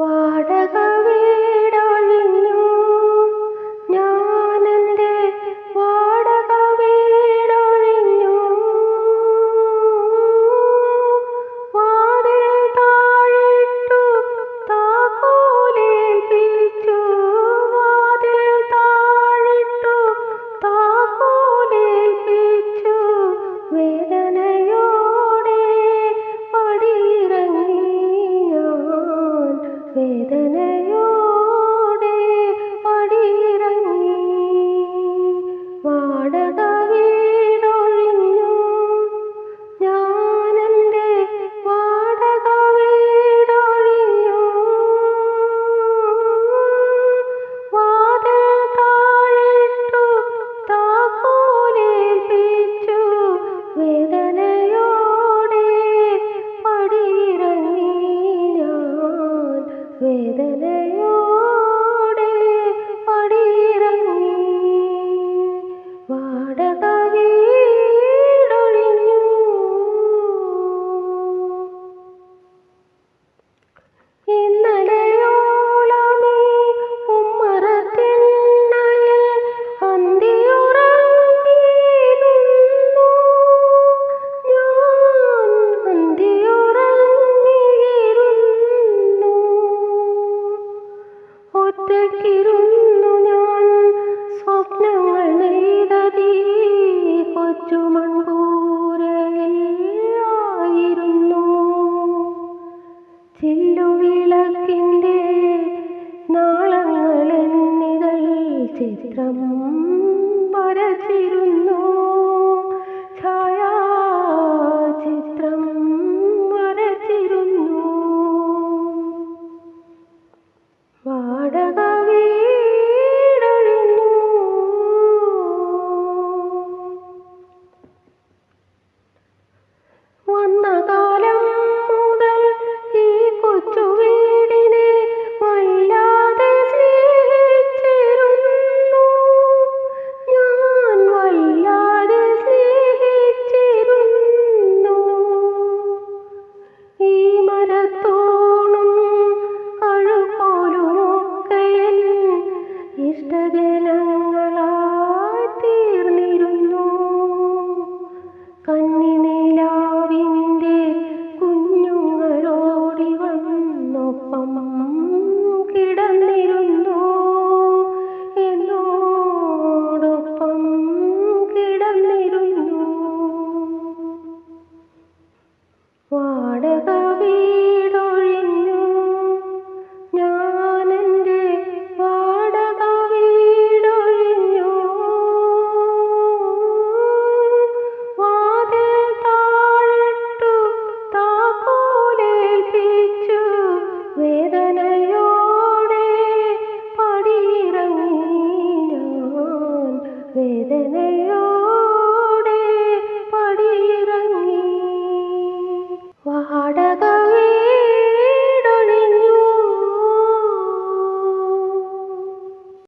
വാടക കുളിർന്നു ഞാൻ സ്വപ്നങ്ങൾ നെയ്തതീ കൊച്ചുമൺകൂരയിലായിരുന്നു ചില്ലുവിളക്കിന്റെ നാളങ്ങൾ എന്നിതൾ ചിത്രം ಇಷ್ಟದೆ சிந்தனை